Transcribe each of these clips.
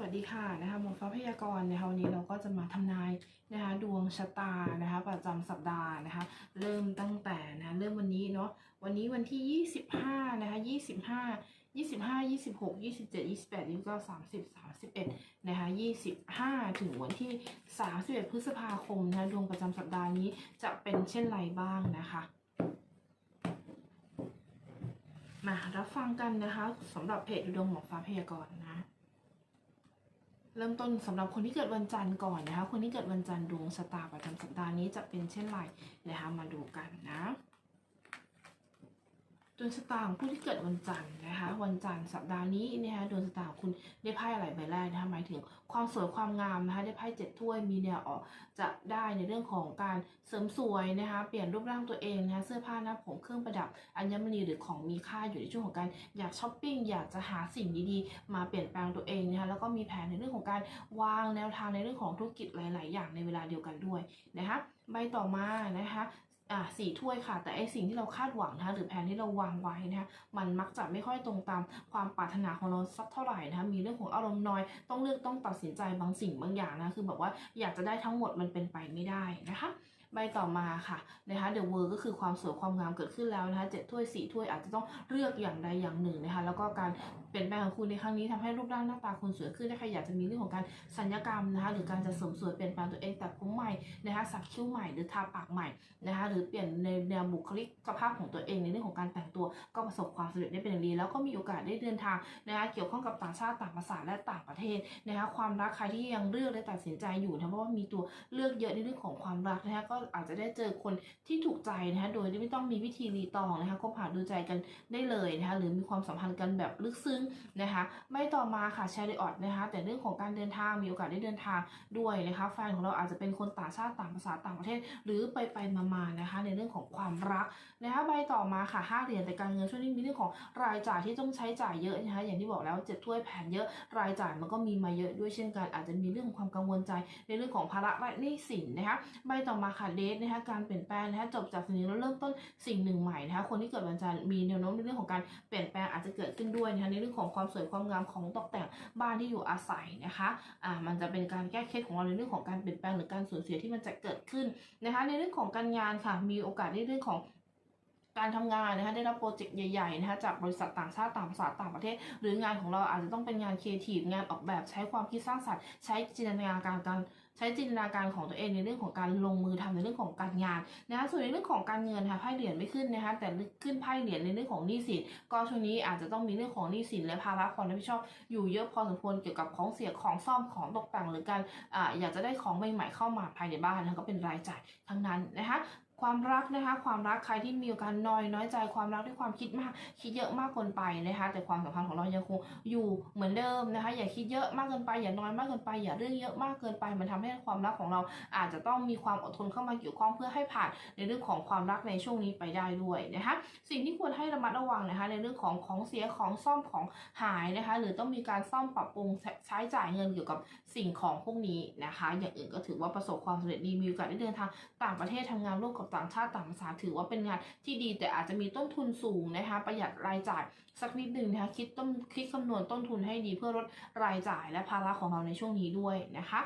วัสดีค่ะนะคะหมอฟ้าพยากรณ์นะคะวันนี้เราก็จะมาทำนายนะคะดวงชะตานะคะประจำสัปดาห์นะคะเริ่มตั้งแต่นะเริ่มวันนี้เนาะวันนี้วันที่ 25นะคะ25 25 26 27 28 29 30 31นะคะ25 ถึงวันที่ 31 พฤษภาคมนะคะดวงประจำสัปดาห์นี้จะเป็นเช่นไรบ้างนะคะมารับฟังกันนะคะสำหรับเพจดูดวงหมอฟ้าพยากรณ์นะ เริ่มต้นสำหรับคนที่เกิดวันจันทร์ก่อนนะคะ คนที่เกิดวันจันทร์ดวงชะตาประจำสัปดาห์นี้จะเป็นเช่นไรนะคะ มาดูกันนะ ดวงชะตาของผู้ที่เกิดวันจันทร์นะคะ วันจันทร์สัปดาห์นี้นะคะดวงชะตาของคุณได้ไพ่อะไรใบแรกนะคะหมายถึงความสวยความงามนะคะได้ไพ่เจ็ดถ้วยมีแนวออกจะได้ในเรื่องของการเสริมสวยนะคะ เปลี่ยนรูปร่างตัวเองนะคะเสื้อผ้าหน้าผมเครื่องประดับอัญมณีหรือของมีค่าอยู่ในช่วงของการอยากช้อปปิ้งอยากจะหาสิ่งดีๆ มาเปลี่ยนแปลงตัวเองนะคะแล้วก็มีแผนในเรื่องของการวางแนวทางในเรื่องของธุรกิจหลาย ๆ อย่างในเวลาเดียวกันด้วยนะคะใบต่อมานะคะ อ่าสี่ถ้วยค่ะ แต่ไอสิ่งที่เราคาดหวังนะคะหรือแผนที่เราวางไว้นะคะมันมักจะไม่ค่อยตรงตามความปรารถนาของเราสักเท่าไหร่นะคะมีเรื่องของอารมณ์น้อย ต้องเลือกต้องตัดสินใจบางสิ่งบางอย่างนะคือแบบว่าอยากจะได้ทั้งหมดมันเป็นไปไม่ได้นะคะ ใบต่อมาค่ะนะคะเดอะเวอร์ก็คือความสวยความงามเกิดขึ้นแล้วนะคะเจ็ดถ้วยสี่ถ้วยอาจจะต้องเลือกอย่างใดอย่างหนึ่งนะคะแล้วก็การเปลี่ยนแปลงของคุณในครั้งนี้ทำให้รูปร่างหน้าตาคุณสวยขึ้นถ้าใครอยากจะมีเรื่องของการสัญญกรรมนะคะหรือการจะเสริมสวยเปลี่ยนแปลงตัวเองแต่ผมใหม่นะคะสักคิ้วใหม่หรือทาปากใหม่นะคะหรือเปลี่ยนในแนวบุคลิกภาพของตัวเองในเรื่องของการแต่งตัวก็ประสบความสำเร็จได้เป็นอย่างดีแล้วก็มีโอกาสได้เดินทางนะคะเกี่ยวข้องกับต่างชาติต่างภาษาและต่างประเทศนะคะความรักใครที่ยังเลือกและตัดสินใจอยู่นะเพราะว่ามีตัวเลือกเยอะในเรื่องของความรักนะคะก็อาจจะได้เจอคนที่ถูกใจนะคะโดยที่ไม่ต้องมีวิธีรีตองนะคะคบหาดูใจกันได้เลยนะคะหรือมีความสัมพันธ์กันแบบลึกซึ้งนะคะไม่ต่อมาค่ะแชริออตนะคะแต่เรื่องของการเดินทางมีโอกาสได้เดินทางด้วยนะคะแฟนของเราอาจจะเป็นคนต่างชาติต่างภาษาต่างประเทศ หรือไปไปมาๆนะคะในเรื่องของความรักนะคะใบต่อมาค่ะห้าเหรียญแต่การเงินช่วงนี้มีเรื่องของรายจ่ายที่ต้องใช้จ่ายเยอะนะคะอย่างที่บอกแล้วเจ็ดถ้วยแผนเยอะรายจ่ายมันก็มีมาเยอะด้วยเช่นกันอาจจะมีเรื่องของความกังวลใจในเรื่องของภาระและหนี้สินนะคะใบต่อมาค่ะเดทนะคะการเปลี่ยนแปลงนะคะจบจากสิ่งนี้แล้วเริ่มต้นสิ่งหนึ่งใหม่นะคะคนที่เกิดวันจันทร์มีแนวโน้มในเรื่องของการเปลี่ยนแปลงอาจจะเกิดขึ้นด้วยนะคะในเรื่องของความสวยความงามของตกแต่งบ้านที่อยู่อาศัยนะคะอ่ามันจะเป็นการแก้เคล็ดของเราในเรื่องของการเปลี่ยนแปลงหรือการสูญเสียที่มันจะเกิดขึ้นนะคะในเรื่องของการงานค่ะมีโอกาสในเรื่องของการทำงานนะคะได้รับโปรเจกต์ใหญ่ๆนะคะจากบริษัทต่างชาติต่างภาษาต่างประเทศ หรืองานของเราอาจจะต้องเป็นงานครีเอทีฟงานออกแบบใช้ความคิดสร้างสรรค์ใช้จินตนาการการ ช้จินตนาการของตัวเองในเรื่องของการลงมือทำในเรื่องของการงานนะคะส่วนในเรื่องของการเงินค่ะไพ่เหรียญไม่ขึ้นนะคะแต่ขึ้นไพ่เหรียญในเรื่องของหนี้สินก็ช่วงนี้อาจจะต้องมีเรื่องของหนี้สินและภาระความรับผิดชอบอยู่เยอะพอสมควรเกี่ยวกับของเสียของซ่อมของตกแต่งหรือการออยากจะได้ของใหม่ๆเข้ามาภายในบ้านนะคะก็เป็นรายจ่ายทั้งนั้นนะคะ ความรักนะคะ ความรักใครที่มีการน้อยน้อยใจความรักด้วยความคิดมากคิดเยอะมากเกินไปนะคะ แต่ความสัมพันธ์ของเรายังคงอยู่เหมือนเดิมนะคะ อย่าคิดเยอะมากเกินไปอย่าน้อยมากเกินไป อย่าเรื่องเยอะมากเกินไป มันทำให้ความรักของเราอาจจะต้องมีความอดทนเข้ามาเกี่ยวข้องเพื่อให้ผ่านในเรื่องของความรักในช่วงนี้ไปได้ด้วยนะคะ สิ่งที่ควรให้ระมัดระวังนะคะ ในเรื่องของของเสียของซ่อมของหายนะคะ หรือต้องมีการซ่อมปรับปรุงใช้จ่ายเงินเกี่ยวกับสิ่งของพวกนี้นะคะ อย่างอื่นก็ถือว่าประสบความสำเร็จดีมีโอกาสได้เดินทางต่างประเทศทำงานร่วมกับต่างชาติต่างภาษาถือว่าเป็นงานที่ดีแต่อาจจะมีต้นทุนสูงนะคะ ประหยัดรายจ่ายสักนิดหนึ่งนะคะคิดต้นคิดคำนวณต้นทุนให้ดีเพื่อลดรายจ่ายและภาระของเราในช่วงนี้ด้วยนะคะ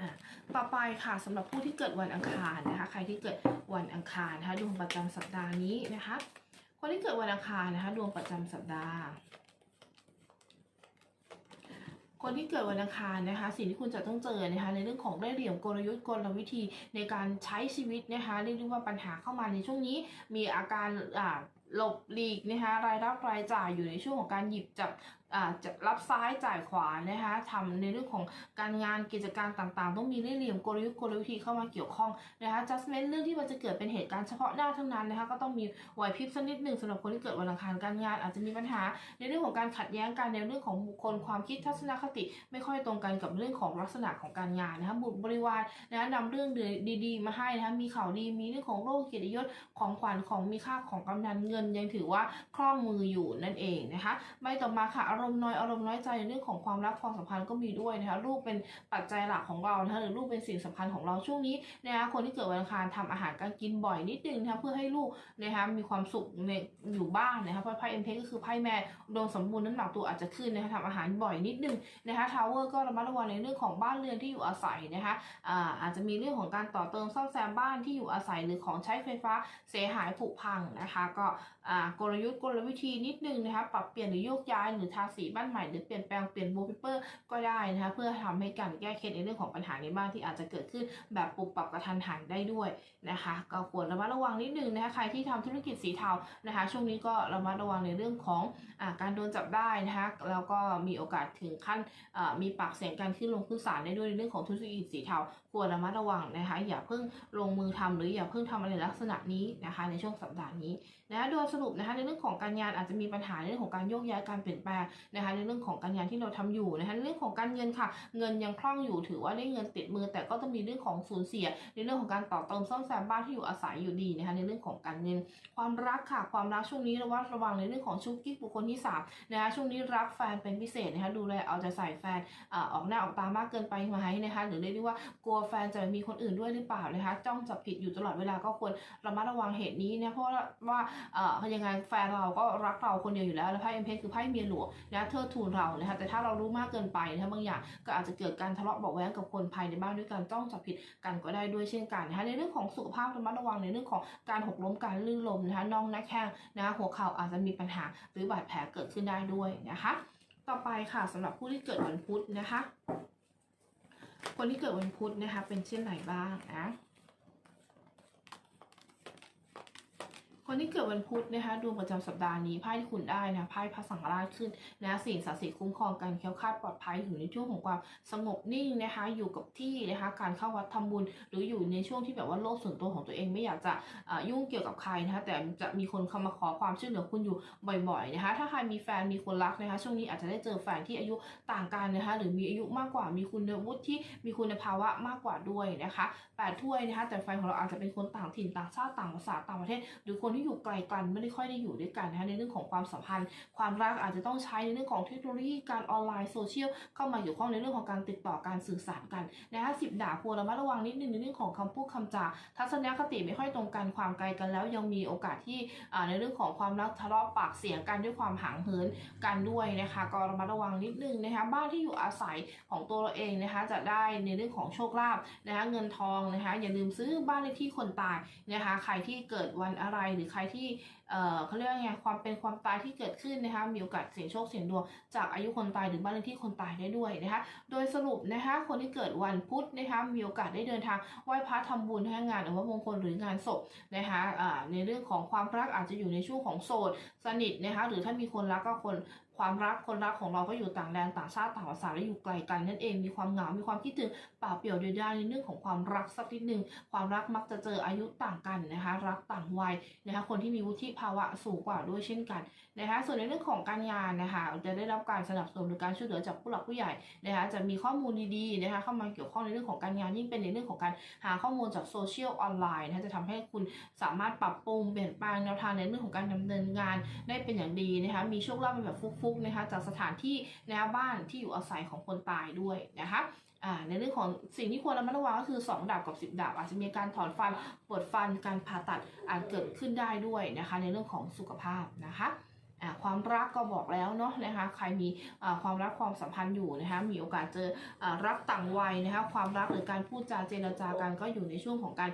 อะต่อไปค่ะสำหรับผู้ที่เกิดวันอังคารนะคะ ใครที่เกิดวันอังคารนะคะดวงประจำสัปดาห์นี้นะคะ คนที่เกิดวันอังคารนะคะ ดวงประจำสัปดาห์ คนที่เกิดวันอังคารนะคะ สิ่งที่คุณจะต้องเจอนะคะ ในเรื่องของได้เหลี่ยมกลยุทธ์กลวิธีในการใช้ชีวิตนะคะเรียกได้ว่าปัญหาเข้ามาในช่วงนี้ มีอาการอ่าหลบหลีกนะคะรายรับรายจ่ายอยู่ในช่วงของการหยิบจับ จะรับซ้ายจ่ายขวานะคะทำในเรื่องของการงานกิจการต่างๆ ต้องมีเรื่องเหลี่ยมกลยุทธ์กลวิธีเข้ามาเกี่ยวข้องนะคะ adjustment เรื่องที่มันจะเกิดเป็นเหตุการณ์เฉพาะหน้าเท่านั้นนะคะก็ต้องมีไหวพริบสักนิดหนึ่งสำหรับคนที่เกิดวันอังคารการงาน อาจจะมีปัญหา ในเรื่องของการขัดแย้งกันในเรื่องของบุคคลความคิดทัศนคติ ไม่ค่อยตรงกันกับเรื่องของลักษณะของการงานนะคะบุตรบริวารนะคะนำเรื่องดีๆ มาให้นะคะมีข่าวดีมีเรื่องของโลกเกียรติยศของขวัญของมีค่าของกำนันเงิน ยังถือว่าคล่องมืออยู่นั่นเองนะคะใบต่อมาค่ะอารารมณ์น้อยอารมณ์น้อยใจในเรื่องของความรักความสัมพันธ์ก็มีด้วยนะคะลูกเป็นปัจจัยหลักของเรานะคะหรือลูกเป็นสิ่งสำคัญของเราช่วงนี้นะคะคนที่เกิดวันอังคารทำอาหารการกินบ่อยนิดนึงนะคะเพื่อให้ลูกนะคะมีความสุขในอยู่บ้านนะคะเพราะไพ่เอ็มเพก็คือไพ่แม่อุดมสมบูรณ์น้ำหนักตัวอาจจะขึ้นนะคะทำอาหารบ่อยนิดนึงนะคะทาวเวอร์ก็ระมัดระวังในเรื่องของบ้านเรือนที่อยู่อาศัยนะคะอ่าอาจจะมีเรื่องของการต่อเติมซ่อมแซมบ้านที่อยู่อาศัยหรือของใช้ไฟฟ้าเสียหายผุพังนะคะ ก็กลยุทธ์กลวิธีนิดนึงนะคะปรับเปลี่ยนหรือโยกย้ายหรือทาสีบ้านใหม่หรือเปลี่ยนแปลงเปลี่ยนโวลเปเปอร์ก็ได้นะคะเพื่อทำให้การแก้เคล็ดในเรื่องของปัญหาในบ้านที่อาจจะเกิดขึ้นแบบปรับปรับกระทันหันได้ด้วยนะคะก็ควรระมัดระวังนิดนึงนะคะใครที่ทำธุรกิจสีเทานะคะช่วงนี้ก็ระมัดระวังในเรื่องของอาการโดนจับได้นะคะแล้วก็มีโอกาสถึงขั้นอ่ามีปากเสียงกันขึ้นลงขึ้นศาลได้ด้วยในเรื่องของธุรกิจสีเทา ควรระมัดระวังนะคะอย่าเพิ่งลงมือทำหรืออย่าเพิ่งทำอะไรลักษณะนี้นะคะในช่วงสัปดาห์นี้นะคะโดยสรุปนะคะในเรื่องของการงานอาจจะมีปัญหาในเรื่องของการโยกย้ายการเปลี่ยนแปลงนะคะในเรื่องของการงานที่เราทำอยู่นะคะในเรื่องของการเงินค่ะ เงินยังคล่องอยู่ถือว่าได้เงินติดมือ แต่ก็ต้องมีเรื่องของสูญเสีย ในเรื่องของการต่อเติมซ่อมแซมบ้านที่อยู่อาศัยอยู่ดีนะคะในเรื่องของการเงิน ความรักค่ะ ความรักช่วงนี้ระวัดระวังในเรื่องของชุกกิ๊กบุคคลที่สามนะคะช่วงนี้รักแฟนเป็นพิเศษนะคะดูแลเอาใจใส่แฟนอ่าออกหน้าออกตามากเกินไปไหมนะคะหรือเรียกได้ว่ากลัวแฟนจะมีคนอื่นด้วยหรือเปล่านะคะจ้องจับผิดอยู่ตลอดเวลาก็ควรระมัดระวังเหตุนี้เนี่ยเพราะว่าเอ่อยังไงแฟนเราก็รักเราคนเดียวอยู่แล้ว แล้วไพ่เอ็มเพคือไพ่เมียหลวงนะเทิดทูนเรานะคะแต่ถ้าเรารู้มากเกินไปนะคะบางอย่างก็อาจจะเกิดการทะเลาะเบาะแว้งกับคนภายในบ้านด้วยการจ้องจับผิดกันก็ได้ด้วยเช่นกันนะคะในเรื่องของสุขภาพระมัดระวังในเรื่องของการหกล้มการลื่นล้มนะคะน่องนักแข้งนะคะหัวเข่าอาจจะมีปัญหาหรือบาดแผลเกิดขึ้นได้ด้วยนะคะ ต่อไปค่ะสำหรับผู้ที่เกิดวันพุธนะคะ คนที่เกิดวันพุธนะคะ เป็นเช่นไรบ้างนะ คนที่เกิดวันพุธนะคะดวงประจำสัปดาห์นี้ไพ่ที่คุณได้นะไพ่พระสังฆราชขึ้นนะสิ่งศักดิ์สิทธิ์คุ้มครองการแค้วคลาดปลอดภัยอยู่ในช่วงของความสงบนิ่งนะคะอยู่กับที่นะคะการเข้าวัดทำบุญ หรืออยู่ในช่วงที่แบบว่าโลกส่วนตัวของตัวเองไม่อยากจะยุ่งเกี่ยวกับใครนะคะแต่จะมีคนเข้ามาขอความช่วยเหลือคุณอยู่บ่อยๆนะคะถ้าใครมีแฟนมีคนรักนะคะช่วงนี้อาจจะได้เจอแฟนที่อายุต่างกันนะคะหรือมีอายุมากกว่ามีคุณวุฒิที่มีคุณภาวะมากกว่าด้วยนะคะแปดถ้วยนะคะแต่แฟนของเราอาจจะเป็นคนต่างถิ่นต่างชาติต่างภาษาต่างประเทศ หรือคนที่อยู่ไกลกันไม่ได้ค่อยได้อยู่ด้วยกันนะคะในเรื่องของความสัมพันธ์ ความรักอาจจะต้องใช้ในเรื่องของเทคโนโลยีการออนไลน์โซเชียลเข้ามาอยู่ข้องในเรื่องของการติดต่อการสื่อสารกันนะคะสิบดาบควรระมัดระวังนิดนึงในเรื่องของคำพูดคำจาทัศนคติไม่ค่อยตรงกันความไกลกันแล้ว ยังมีโอกาสที่ในเรื่องของความรักทะเลาะปากเสียงกันด้วยความห่างเหินกันด้วยนะคะก็ระมัดระวังนิดนึงนะคะบ้านที่อยู่อาศัยของตัวเราเองนะคะจะได้ในเรื่องของโชคลาภนะคะเงินทองนะคะอย่าลืมซื้อบ้านเลขที่คนตายนะคะใครที่เกิดวันอะไรหรืือใครที่เอ่อเขาเรียกว่าไงความเป็นความตายที่เกิดขึ้นนะคะมีโอกาสเสี่ยงโชคเสี่ยงดวงจากอายุคนตายหรือบ้านเลขที่คนตายได้ด้วยนะคะโดยสรุปนะคะคนที่เกิดวันพุธนะคะมีโอกาสได้เดินทางไหว้พระทำบุญให้งานหรือว่ามงคลหรืองานศพนะคะอ่าในเรื่องของความรักอาจจะอยู่ในช่วงของโสดสนิทนะคะหรือถ้ามีคนรักก็คนความรักคนรักของเราก็อยู่ต่างแดนต่างชาติต่างภาษาและอยู่ไกลกันนั่นเองมีความเหงา มีความคิดถึงเปล่าเปลี่ยวเดียวดายในเรื่องของความรักสักนิดหนึ่งความรักมักจะเจออายุต่างกันนะคะรักต่างวัยนะคะคนที่มีวุฒิภาวะสูงกว่าด้วยเช่นกันนะคะส่วนในเรื่องของการงานนะคะจะได้รับการสนับสนุนหรือการช่วยเหลือจากผู้หลักผู้ใหญ่นะคะจะมีข้อมูลดีๆนะคะเข้ามาเกี่ยวข้องในเรื่องของการงานยิ่งเป็นในเรื่องของการหาข้อมูลจากโซเชียลออนไลน์นะคะจะทำให้คุณสามารถปรับปรุงเปลี่ยนแปลงแนวทางในเรื่องของการดำเนินงานได้เป็นอย่างดีนะคะมีโชคลาภเป็นแบบฟุกๆนะคะจากสถานที่นะคะบ้านที่อยู่อาศัยของคนตายด้วยนะคะในเรื่องของสิ่งที่ควรระมัดระวังก็คือ 2 ดาบกับ 10 ดาบ อาจจะมีการถอนฟันปวดฟันการผ่าตัดอาจเกิดขึ้นได้ด้วยนะคะในเรื่องของสุขภาพนะคะความรักก็บอกแล้วเนาะนะคะใครมีความรักความสัมพันธ์อยู่นะคะมีโอกาสเจออรักต่างวัยนะคะความรักหรือการพูดจาเจรจากันก็อยู่ในช่วงของการ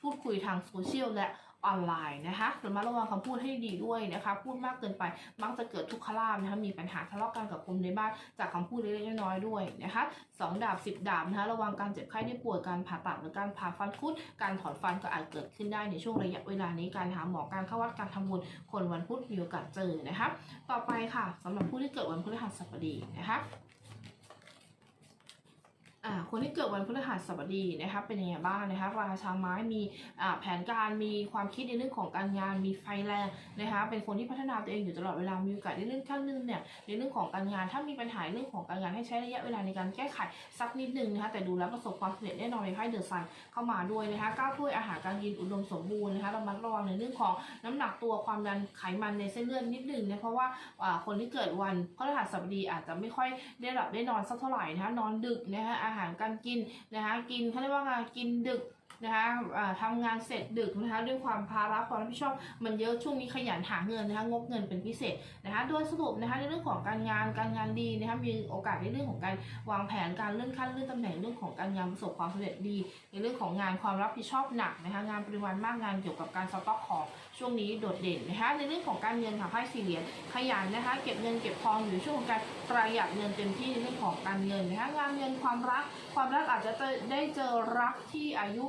พูดคุยทางโซเชียลและ ออนไลน์นะคะระมัดระวังคำพูดให้ดีด้วยนะคะ พูดมากเกินไปมักจะเกิดทุกขลาภนะคะมีปัญหาทะเลาะกันกับคนในบ้านจากคำพูดเล็กๆน้อยๆด้วยนะคะสองดาบสิบดาบนะคะระวังการเจ็บไข้ได้ป่วยการผ่าตัดหรือการผ่าฟันคุด การถอนฟันก็อาจเกิดขึ้นได้ในช่วงระยะเวลานี้การหาหมอการเข้าวัดการทำบุญคนวันพุธมีโอกาสเจอนะคะ ต่อไปค่ะสำหรับผู้ที่เกิดวันพฤหัสบดีนะคะ คนที่เกิดวันพฤหัสบดีนะคะเป็นยังไงบ้างนะคะราชาไม้มีแผนการมีความคิดในเรื่องของการงานมีไฟแรงนะคะเป็นคนที่พัฒนาตัวเองอยู่ตลอดเวลามีโอกาสได้เลื่อนขั้นเลื่อนเนี่ยในเรื่องของการงานถ้ามีปัญหาเรื่องของการงานให้ใช้ระยะเวลาในการแก้ไขสักนิดนึงนะคะแต่ดูแล้วประสบความสำเร็จแน่นอนในไพ่เดอะซันเข้ามาด้วยนะคะก้าวถ้วยอาหารการกินอุดมสมบูรณ์นะคะระมัดระวังในเรื่องของน้ำหนักตัวความดันไขมันในเส้นเลือดนิดนึงนะเพราะว่าอ่าคนที่เกิดวันพฤหัสบดีอาจจะไม่ค่อยได้หลับได้นอนสักเท่าไหร่นะคะนอนดึกนะคะอาหารการกินนะคะกินเขาเรียกว่ากินดึกนะคะทำงานเสร็จดึกนะคะด้วยความภาระความรับผิดชอบมันเยอะช่วงนี้ขยันหาเงินนะคะงกเงินเป็นพิเศษนะคะโดยสรุปนะคะในเรื่องของการงานการงานดีนะคะมีโอกาสในเรื่องของการวางแผนการเลื่อนขั้นเลื่อนตำแหน่งเรื่องของการงานประสบความสำเร็จดี ในเรื่องของงานความรับผิดชอบหนักนะคะงานปริมาณมากงานเกี่ยวกับการสต็อกของ ช่วงนี้โดดเด่นนะคะ ในเรื่องของการเงินค่ะไพ่สี่เหรียญขยันนะคะ เก็บเงินเก็บทองอยู่ช่วงของการประหยัดเงินเต็มที่ในเรื่องของการเงินนะคะงานเงินความรัก ความรักอาจจะได้เจอรักที่อายุ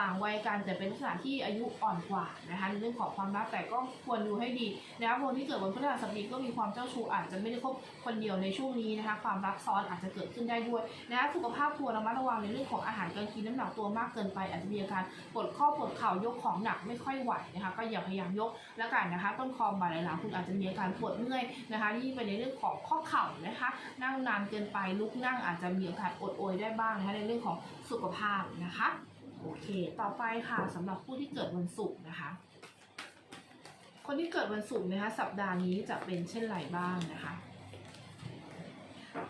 ต่างวัยกันแต่เป็นลักษณะที่อายุอ่อนกว่านะคะในเรื่องของความรักแต่ก็ควรดูให้ดีนะคะคนที่เกิดวันพฤหัสบดีก็มีความเจ้าชู้อาจจะไม่ได้คบคนเดียวในช่วงนี้นะคะความรักซ้อนอาจจะเกิดขึ้นได้ด้วยนะคะสุขภาพควรระมัดระวังในเรื่องของอาหารการกินน้ำหนักตัวมากเกินไป อาจจะมีอาการปวดข้อปวดเข่ายกของหนักไม่ค่อยไหวนะคะก็อย่าพยายามยกแล้วกันนะคะ ต้นคอบ่าไหล่หลังคุณอาจจะมีอาการปวดเมื่อยนะคะนี่เป็นในเรื่องของข้อเข่านะคะนั่งนานเกินไปลุกนั่งอาจจะมีโอกาสอดโอยได้บ้างนะคะในเรื่องของสุขภาพนะคะ โอเค ต่อไปค่ะสำหรับผู้ที่เกิดวันศุกร์นะคะ คนที่เกิดวันศุกร์นะคะ สัปดาห์นี้จะเป็นเช่นไรบ้างนะคะ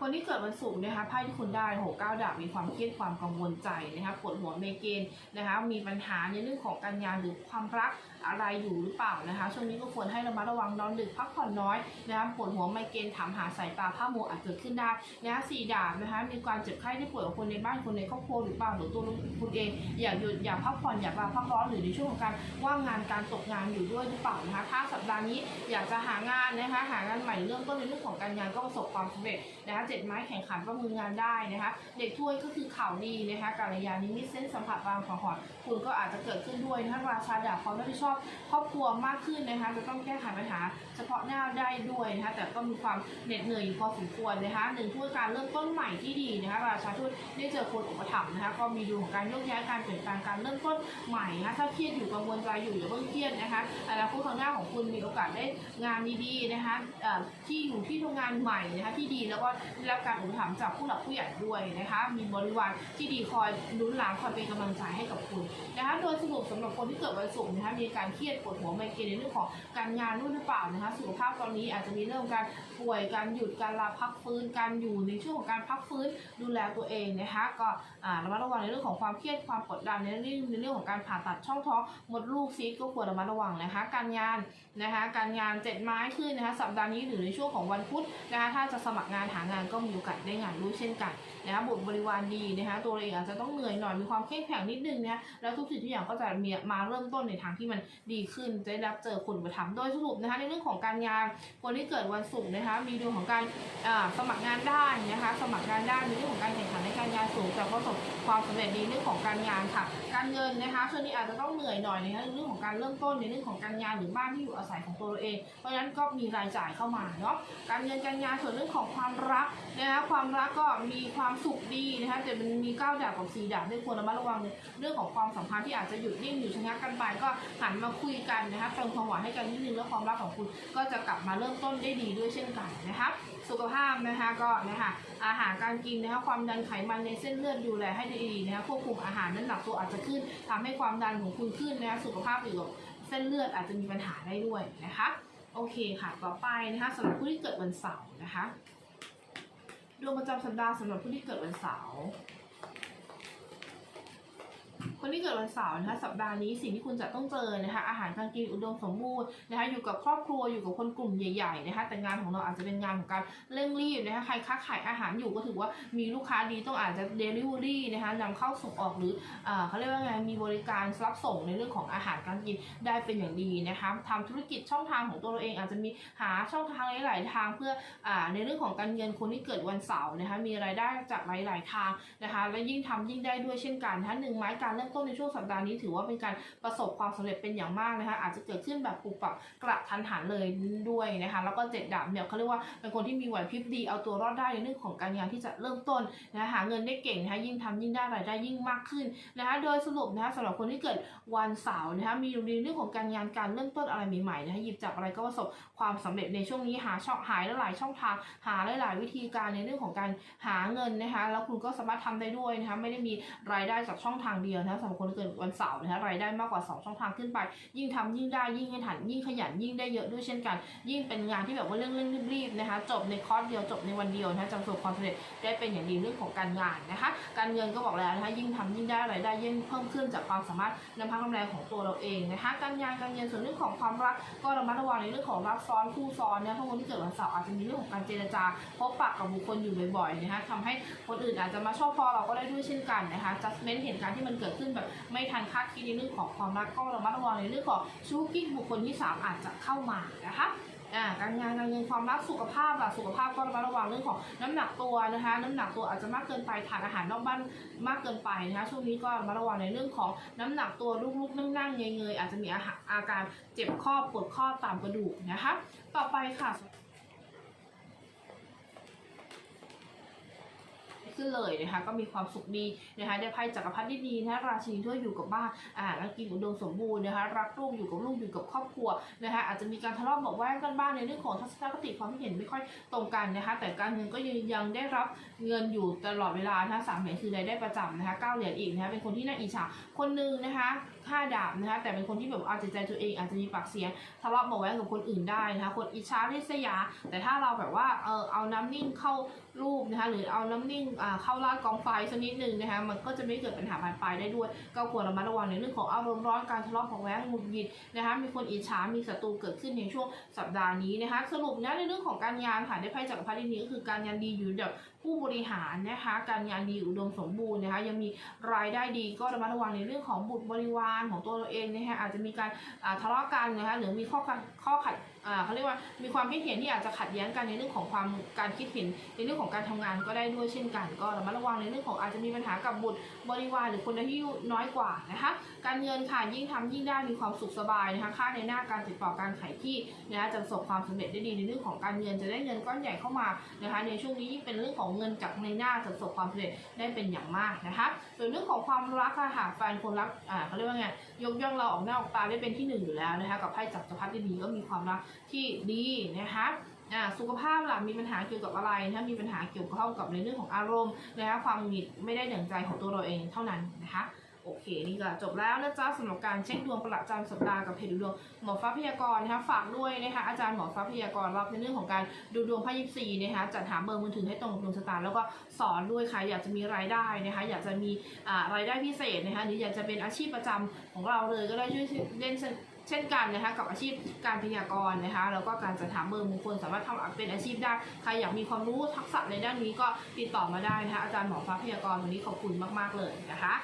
คนที่เกิดวันศุกร์นะคะไพ่ที่คุณได้หกเก้าดาบมีความเครียดความกังวลใจนะคะปวดหัวเมเกนนะคะ มีปัญหาในเรื่องของการงานหรือความรัก อะไรอยู่หรือเปล่านะคะ ช่วงนี้ก็ควรให้ระมัดระวังนอนดึกพักผ่อนน้อยนะคะปวดหัวไมเกรนถามหาสายตาผ้ามัวอาจเกิดขึ้นได้นะคะสี่ดาบนะคะ มีความเจ็บไข้ได้ป่วยกับคนในบ้านคนในครอบครัวหรือเปล่าหรือตัวคุณเองอยากหยุดอยากพักผ่อนอยากลาพักร้อนหรือในช่วงของการว่างงานการตกงานอยู่ด้วยหรือเปล่านะคะถ้าสัปดาห์นี้อยากจะหางานนะคะ หางานใหม่เริ่มต้นในเรื่องของการงานก็ประสบความสำเร็จนะคะเจ็ดไม้แข่งขันประมืองานได้นะคะ เด็กถ้วยก็คือข่าวดีนะคะการยานี้มิตเส้นสัมผัสบางของหอนคุณก็อาจจะเกิดขึ้นด้วยนะคะราชาดาบความรับผิดชอบครอบครัวมากขึ้นนะคะ จะต้องแก้ไขปัญหาเฉพาะหน้าได้ด้วยนะคะ แต่ก็มีความเหน็ดเหนื่อยอยู่พอสมควรนะคะหนึ่งถ้วยการเริ่มต้นใหม่ที่ดีนะคะราชาทูตได้เจอคนอุปถัมภ์นะคะ ก็มีดวงของการโยกย้ายการเปลี่ยนแปลงการเริ่มต้นใหม่นะคะถ้าเครียดอยู่กังวลใจอยู่อย่าเพิ่งเครียดนะคะอนาคตข้างหน้าของคุณมีโอกาสได้งานดีๆนะคะที่อยู่ที่ทำงานใหม่นะคะที่ดีแล้วก็ได้รับการอุปถัมภ์จากผู้หลักผู้ใหญ่ด้วยนะคะ มีบริวารที่ดีคอยหนุนหลังคอยเป็นกำลังใจให้กับคุณนะคะโดยสรุปสำหรับคนที่เกิดวันศุกร์นะคะมีการเครียดปวดหัวไมเกรนในเรื่องของการงานนู่นหรือเปล่านะคะสุขภาพตอนนี้อาจจะมีเรื่องของการป่วยการหยุดการลาพักฟื้นการอยู่ในช่วงของการพักฟื้นดูแลตัวเองนะคะก็ระมัดระวังในเรื่องของความเครียดความกดดันในเรื่องในเรื่องของการผ่าตัดช่องท้องมดลูกซีดก็ควรระมัดระวังนะคะ การงานนะคะการงานเจ็ดไม้ขึ้นนะคะสัปดาห์นี้หรือในช่วงของวันพุธนะคะถ้าจะสมัครงานหางานก็มีโอกาสได้งานด้วยเช่นกัน นะคะบุตรบริวารดีนะคะตัวเราเองอาจจะต้องเหนื่อยหน่อยมีความเข้มแข็งนิดนึงนะแล้วทุกสิ่งทุกอย่างก็จะมีมาเริ่มต้นในทางที่มันดีขึ้นจะได้รับเจอคุณประทำโดยสรุปนะคะในเรื่องของการงานคนที่เกิดวันศุกร์นะคะมีดวงของการสมัครงานได้นะคะสมัครงานได้ในเรื่องของการแข่งขันในการงานสูงแต่ประสบความสำเร็จดีเรื่องของการงานค่ะ การเงินนะคะช่วงนี้อาจจะต้องเหนื่อยหน่อยนะคะในเรื่องของการเริ่มต้นในเรื่องของการงานหรือบ้านที่อยู่อาศัยของตัวเราเอง เพราะฉะนั้นก็มีรายจ่ายเข้ามาเนาะการเงินการงานส่วนเรื่องของความรักนะคะความรักก็มีความสุขดีนะคะแต่มันมีเก้าดาบกับสี่ดาบด้วยควรระมัดระวังเรื่องของความสัมพันธ์ที่อาจจะหยุดนิ่งอยู่ชะงักกันไปก็หันมาคุยกันนะคะเติมความหวานให้กันนิดนึงแล้วความรักของคุณก็จะกลับมาเริ่มต้นได้ดีด้วยเช่นกันนะคะสุขภาพนะคะก็นะคะอาหารการกินนะคะความดันไขมันในเส้นเลือดดูแลให้ดีนะคะควบคุมอาหารน้ำหนักตัวอาจจะขึ้นทำให้ความดันของคุณขึ้นนะคะสุขภาพเกี่ยวกับเส้นเลือดอาจจะมีปัญหาได้ด้วยนะคะโอเคค่ะ ต่อไปนะคะสำหรับผู้ที่เกิดวันเสาร์นะคะ ดวงประจำสัปดาห์สำหรับผู้ที่เกิดวันเสาร์ คนที่เกิดวันเสาร์นะคะสัปดาห์นี้สิ่งที่คุณจะต้องเจอนะคะอาหารการกินอุดมสมบูรณ์นะคะอยู่กับครอบครัวอยู่กับคนกลุ่มใหญ่ๆนะคะแต่งานของเราอาจจะเป็นงานของการเร่งรีบนะคะใครค้าขายอาหารอยู่ก็ถือว่ามีลูกค้าดีต้องอาจจะเดลิเวอรี่นะคะนำเข้าส่งออกหรืออ่าเขาเรียกว่าไงมีบริการรับส่งในเรื่องของอาหารการกินได้เป็นอย่างดีนะคะทำธุรกิจช่องทางของตัวเราเองอาจจะมีหาช่องทางหลาย ๆ ทางเพื่ออ่าในเรื่องของการเงินคนที่เกิดวันเสาร์นะคะมีรายได้จากหลาย ๆ ทางนะคะและยิ่งทำยิ่งได้ด้วยเช่นกันถ้าหนึ่งไม้การเริ่มต้นในช่วงสัปดาห์นี้ถือว่าเป็นการประสบความสำเร็จเป็นอย่างมากนะคะอาจจะเกิดขึ้นแบบปุบปับกระทันหันเลยด้วยนะคะแล้วก็เจ็ดดาบเนี่ยเขาเรียกว่าเป็นคนที่มีไหวพริบดีเอาตัวรอดได้ในเรื่องของการงานที่จะเริ่มต้นนะคะหาเงินได้เก่งนะคะยิ่งทำยิ่งได้รายได้ยิ่งมากขึ้นนะคะโดยสรุปนะคะสำหรับคนที่เกิดวันเสาร์นะคะมีในเรื่องของการงานการเริ่มต้นอะไรใหม่ๆนะคะหยิบจับอะไรก็ประสบความสำเร็จในช่วงนี้หาช่องหายหลายช่องทางหาหลาย ๆ วิธีการในเรื่องของการหาเงินนะคะแล้วคุณก็สามารถทำได้ด้วยนะคะไม่ได้มีรายได้จากช่องทางเดียวนะคะำหรับคนที่เกิดวันเสาร์นะคะรายได้มากกว่า 2 ช่องทางขึ้นไป ยิ่งทำยิ่งได้ยิ่งให้ทันยิ่งขยันยิ่งได้เยอะด้วยเช่นกัน ยิ่งเป็นงานที่แบบว่าเร่งเร่งรีบๆนะคะจบในคอร์สเดียวจบในวันเดียวนะคะจะประความสำเร็จได้เป็นอย่างดีเรื่องของการงานนะคะ การเงินก็บอกแล้วนะคะยิ่งทำยิ่งได้รายได้ยิ่งเพิ่มขึ้นจากความสามารถนำพักกำไรของตัวเราเองนะคะการงานการเงินส่วนเรื่องของความรักก็ระมัดระวังในเรื่องของรักซ้อนคู่ซ้อนนี่ยเพราะคนที่เกิดวันเสาร์อาจจะมีเรื่องของการเจรจาพบปะกับบุคคลอยู่บ่อยๆนะคะทำให้คนอื่นอาจจะมาชอบพอเราก็ได้ด้วยเช่นกันนะคะ judgment เหตุการที่มันเกิดขึ้นแบบไม่ทันคาดคิดในเรื่องของความรักก็ระมัดระวังในเรื่องของชู้กิ๊กบุคคลที่สามอาจจะเข้ามานะคะการงานการเงินความรักสุขภาพล่ะสุขภาพก็ระมัดระวังเรื่องของน้ำหนักตัวนะคะ น้ำหนักตัวอาจจะมากเกินไปทานอาหารนอกบ้านมากเกินไปนะคะช่วงนี้ก็ระมัดระวังในเรื่องของน้ำหนักตัวลุกๆนั่งๆเงยๆอาจจะมีอาการเจ็บข้อปวดข้อตามกระดูกนะคะ ต่อไปค่ะ ขึ้นเลยนะคะก็มีความสุขดีนะคะได้ไพ่จักรพรรดิดีนะราชินีถ้วยอยู่กับบ้านอ่าแล้วกินอุดมสมบูรณ์นะคะรักลูกอยู่กับลูกอยู่กับครอบครัวนะคะอาจจะมีการทะเลาะเบาะแว้งกันบ้างในเรื่องของทัศนคติความคิดเห็นไม่ค่อยตรงกันนะคะแต่การเงินก็ยังยังได้รับเงินอยู่ตลอดเวลานะคะสามเหรียญคือรายได้ประจำนะคะเก้าเหรียญอีกนะคะเป็นคนที่น่าอิจฉาคนหนึ่งนะคะ ห้าดาบนะคะ แต่เป็นคนที่แบบอาใจะใจตัวเองอาจจะมีปากเสียงทะเลาะเบาะแว้งกับคนอื่นได้นะคะ คนอิจฉาริษยา แต่ถ้าเราแบบว่าเออเอาน้ำนิ่งเข้ารูปนะคะ หรือเอาน้ำนิ่งอ่าเข้าราดกองไฟสักนิดหนึ่งนะคะ มันก็จะไม่เกิดปัญหาบานปลายได้ด้วย ก็ควรระมัดระวังในเรื่องของอารมณ์ร้อนการทะเลาะเบาแว้งหงุดหงิดนะคะ มีคนอิจฉา มีศัตรูเกิดขึ้นในช่วงสัปดาห์นี้นะคะ สรุปนะในเรื่องของการงานค่ะ ได้ไพ่จักพรรดินี้ก็คือการงานดีอยู่แบบ ผู้บริหารนะคะ การงานดีอุดมสมบูรณ์นะคะ ยังมีรายได้ดีก็ระมัดระวังในเรื่องของบุตรบริวารของตัวเราเองนะคะอาจจะมีการทะเลาะกันนะคะหรือมีข้อขัดข้อขัด เขาเรียกว่ามีความคิดเห็นที่อาจจะขัดแย้งกันในเรื่องของความการคิดเห็นในเรื่องของการทำงานก็ได้ด้วยเช่นกัน ก็ระมัดระวังในเรื่องของอาจจะมีปัญหากับบุตรบริวารหรือคนที่อายุน้อยกว่านะคะการเงินค่ะยิ่งทำยิ่งได้มีความสุขสบายนะคะค่าในหน้าการติดต่อการขายที่นะคะจะประสบความสำเร็จได้ดีในเรื่องของการเงินจะได้เงินก้อนใหญ่เข้ามานะคะในช่วงนี้ยิ่งเป็นเรื่องของเงินจากในหน้าจะประสบความสำเร็จได้เป็นอย่างมากนะคะส่วนเรื่องของความรักค่ะหากแฟนคนรักอ่าเขาเรียกว่าไงยกย่องเราออกหน้าออกตาได้เป็นที่หนึ่งอยู่แล้วนะคะกับไพ่จักรพรรดิดีก็มีความรักที่ดีนะคะอ่าสุขภาพล่ะมีปัญหาเกี่ยวกับอะไรนะคะมีปัญหาเกี่ยวข้องกับในเรื่องของอารมณ์นะคะความหงุดหงิดไม่ได้ดั่งใจของตัวเราเองเท่านั้นนะคะโอเค นี่ก็จบแล้วนะจ๊ะสำหรับการเช็คดวงประจำสัปดาห์กับเพจดูดวงหมอฟ้าพยากรณ์นะคะฝากด้วยนะคะอาจารย์หมอฟ้าพยากรณ์รับในเรื่องของการดูดวงพยิบซีนะคะจัดหาเบอร์มือถือให้ตรงกับดวงชะตาแล้วก็สอนด้วยใครอยากจะมีรายได้นะคะอยากจะมีอ่ารายได้พิเศษนะคะหรืออยากจะเป็นอาชีพประจำของเราเลยก็ได้ช่วยเล่น เช่นกันนะคะกับอาชีพการพยากรณ์นะคะแล้วก็การจัดหาเบอร์มงคลสามารถทำเป็นอาชีพได้ใครอยากมีความรู้ทักษะในด้านนี้ก็ติดต่อมาได้นะคะอาจารย์หมอฟ้าพยากรณ์วันนี้ขอบคุณมาก ๆ เลยนะคะ